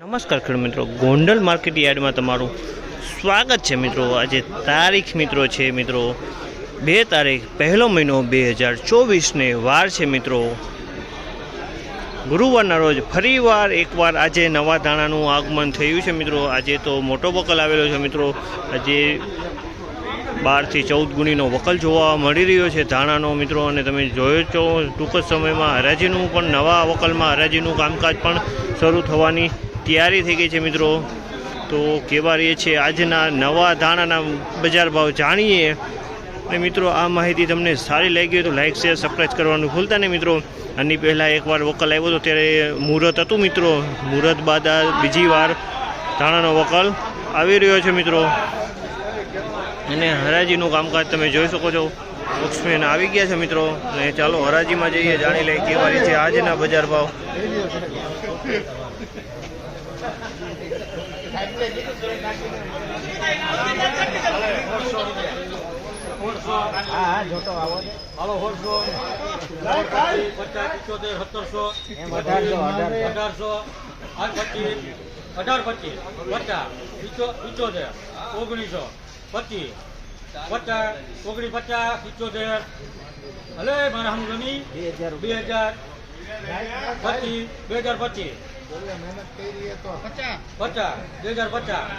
નમસ્કાર ખેડૂત મિત્રો. ગોંડલ માર્કેટ યાર્ડમાં તમારું સ્વાગત છે મિત્રો. આજે તારીખ મિત્રો છે મિત્રો, બે તારીખ, પહેલો મહિનો બે હજાર ચોવીસને વાર છે મિત્રો. ગુરુવારના રોજ ફરીવાર એકવાર આજે નવા દાણાનું આગમન થયું છે મિત્રો. આજે તો મોટો વકલ આવેલો છે મિત્રો. આજે બારથી ચૌદ ગુણીનો વકલ જોવા મળી રહ્યો છે ધાણાનો મિત્રો. અને તમે જોયો છો ટૂંક જ સમયમાં હરાજીનું પણ નવા વકલમાં હરાજીનું કામકાજ પણ શરૂ થવાની તૈયારી થઈ ગઈ છે મિત્રો. તો કેવા રહીએ છે આજના નવા ધાણાના બજાર ભાવ જાણીએ. અને મિત્રો, આ માહિતી તમને સારી લાગી હોય તો લાઇક શેર સબસ્ક્રાઈબ કરવાનું ભૂલતા નહીં મિત્રો. આની પહેલાં એકવાર વકલ આવ્યો હતો ત્યારે મુહૂર્ત હતું મિત્રો. મુહૂર્ત બાદ આ બીજી વાર ધાણાનો વકલ આવી રહ્યો છે મિત્રો. અને હરાજીનું કામકાજ તમે જોઈ શકો છો. વોક્સમેન આવી ગયા છે મિત્રો. અને ચાલો હરાજીમાં જઈએ, જાણી લઈએ કેવા રીતે આજના બજાર ભાવ. અઢારસો આઠ પચીસ અઢાર પચીસ પચાસ પિચોતેર ઓગણીસો પચીસ પચાસ ઓગણી પચાસ પિચોતેર હલે મારા હમ બે હજાર પચીસ બે હજાર પચીસ પચાસ. બે હજાર પચાસ.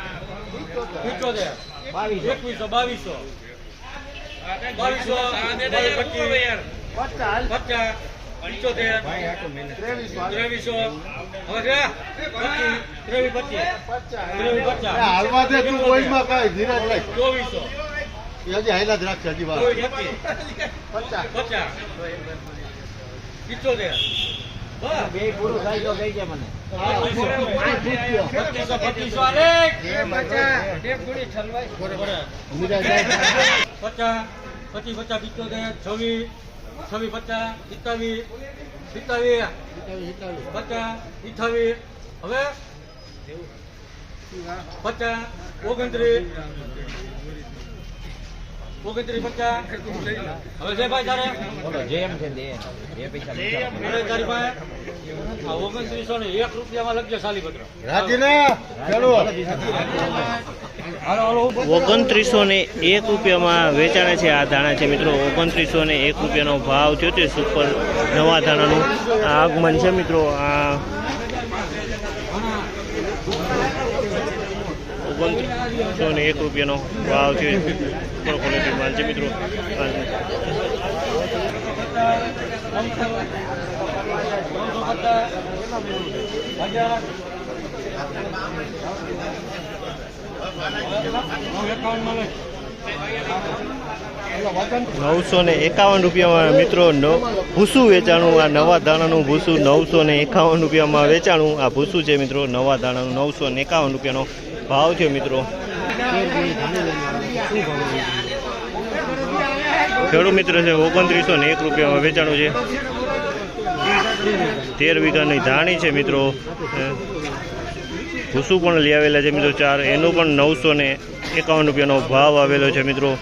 પિચોતેર. એકવીસો બાવીસો. બાવીસો પચાસ. પચાસ. પિચોતેર. ત્રેવીસો છે? પચીસ ત્રેવીસ પચીસ. રાખ. ચોવીસો. હજી હાઈલા જ રાખશે હજી વાર. પચાસ. પચીસ. પિચોતેર. બે પૂરું થાય તો કઈ જાય મને પચીસો પચીસો પિચોતેર છવ્વીસ છવ્વીસ પચાસ સિત્તાવીસ સિત્તાવીસ પચાસ અઠાવીસ હવે પચાસ ઓગણત્રીસ ઓગણત્રીસ પચાસ હવે છે ભાઈ તારે? અરે તારી પાસે? ઓગણત્રીસો ને એક રૂપિયામાં લખજે સાલી પત્ર રાજીને ઓગણત્રીસો ને એક રૂપિયામાં વેચાણે છે આ ધાણા છે મિત્રો. ઓગણત્રીસો ને એક રૂપિયાનો ભાવ થયો છે. સુપર નવા ધાણાનું આગમન છે મિત્રો. આ ઓગણત્રીસો ને એક રૂપિયાનો ભાવ છે. સુપર ક્વોલિટી માલ છે મિત્રો. નવસો ને એકાવન રૂપિયામાં મિત્રો ભૂસું વેચાણું, આ નવા દાણાનું ભૂસું નવસો ને એકાવન રૂપિયામાં વેચાણું. આ ભૂસું છે મિત્રો, નવા દાણાનું નવસો ને એકાવન રૂપિયાનો ભાવ છે મિત્રો. ખેડૂત મિત્ર છે, ઓગણત્રીસો ને એક રૂપિયામાં વેચાણું છે. તેર વીઘાની ધાણી છે મિત્રો. ભૂસું પણ લઈ આવેલા છે મિત્રો ચાર. એનો પણ નવસો ને એકાવન રૂપિયાનો ભાવ આવેલો છે મિત્રો.